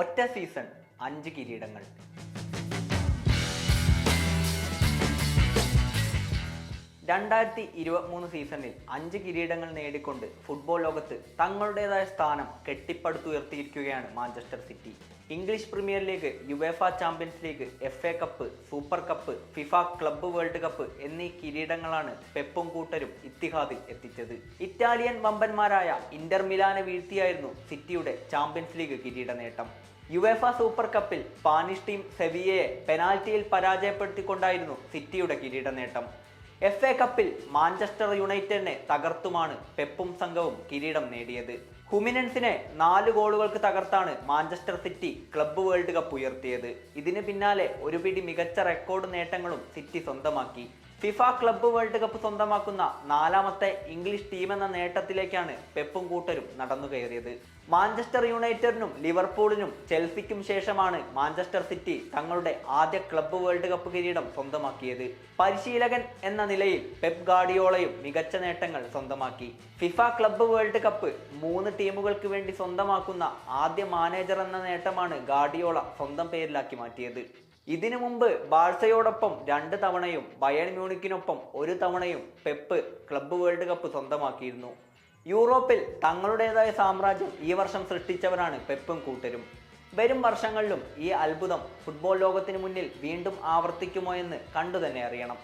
ഒറ്റ സീസൺ അഞ്ച് കിരീടങ്ങൾ. രണ്ടായിരത്തി ഇരുപത്തിമൂന്ന് സീസണിൽ അഞ്ച് കിരീടങ്ങൾ നേടിക്കൊണ്ട് ഫുട്ബോൾ ലോകത്ത് തങ്ങളുടേതായ സ്ഥാനം കെട്ടിപ്പടുത്തുയർത്തിയിരിക്കുകയാണ് Manchester City. English Premier League UEFA Champions League F A cup super cup FIFA club world cup എന്നീ കിരീടങ്ങളാണ് പെപ്പും കൂട്ടരും ഇത്തിഹാദിൽ എത്തിച്ചത്. ഇറ്റാലിയൻ വമ്പന്മാരായ ഇന്റർ മിലാനെ വീഴ്ത്തിയായിരുന്നു സിറ്റിയുടെ ചാമ്പ്യൻസ് ലീഗ് കിരീട നേട്ടം യുവേഫ സൂപ്പർ കപ്പിൽ സ്പാനിഷ് ടീം സെവിയയെ പെനാൽറ്റിയിൽ പരാജയപ്പെടുത്തിക്കൊണ്ടായിരുന്നു സിറ്റിയുടെ കിരീട നേട്ടം എഫ് എ കപ്പിൽ മാഞ്ചസ്റ്റർ യുണൈറ്റഡിനെ തകർത്തുമാണ് പെപ്പും സംഘവും കിരീടം നേടിയത്. ഹുമിനൻസിനെ നാല് ഗോളുകൾക്ക് തകർത്താണ് Manchester City club world cup ഉയർത്തിയത്. ഇതിന് പിന്നാലെ ഒരു പിടി മികച്ച റെക്കോർഡ് നേട്ടങ്ങളും സിറ്റി സ്വന്തമാക്കി. ഫിഫ ക്ലബ്ബ് വേൾഡ് കപ്പ് സ്വന്തമാക്കുന്ന നാലാമത്തെ ഇംഗ്ലീഷ് ടീം എന്ന നേട്ടത്തിലേക്കാണ് പെപ്പും കൂട്ടരും നടന്നു കയറിയത്. മാഞ്ചസ്റ്റർ യുണൈറ്റഡിനും ലിവർപൂളിനും ചെൽസിക്കും ശേഷമാണ് മാഞ്ചസ്റ്റർ സിറ്റി തങ്ങളുടെ ആദ്യ ക്ലബ്ബ് വേൾഡ് കപ്പ് കിരീടം സ്വന്തമാക്കിയത്. പരിശീലകൻ എന്ന നിലയിൽ പെപ് ഗാഡിയോളയും മികച്ച നേട്ടങ്ങൾ സ്വന്തമാക്കി. ഫിഫ ക്ലബ്ബ് വേൾഡ് കപ്പ് മൂന്ന് ടീമുകൾക്ക് വേണ്ടി സ്വന്തമാക്കുന്ന ആദ്യ മാനേജർ എന്ന നേട്ടമാണ് ഗാഡിയോള സ്വന്തം പേരിലാക്കി മാറ്റിയത്. ഇതിനു മുമ്പ് ബാഴ്സയോടൊപ്പം രണ്ട് തവണയും ബയൺ മ്യൂണിക്കിനൊപ്പം ഒരു തവണയും പെപ്പ് ക്ലബ്ബ് വേൾഡ് കപ്പ് സ്വന്തമാക്കിയിരുന്നു. യൂറോപ്പിൽ തങ്ങളുടേതായ സാമ്രാജ്യം ഈ വർഷം സൃഷ്ടിച്ചവരാണ് പെപ്പും കൂട്ടരും. വരും വർഷങ്ങളിലും ഈ അത്ഭുതം ഫുട്ബോൾ ലോകത്തിന് മുന്നിൽ വീണ്ടും ആവർത്തിക്കുമോ എന്ന് കണ്ടു തന്നെ അറിയണം.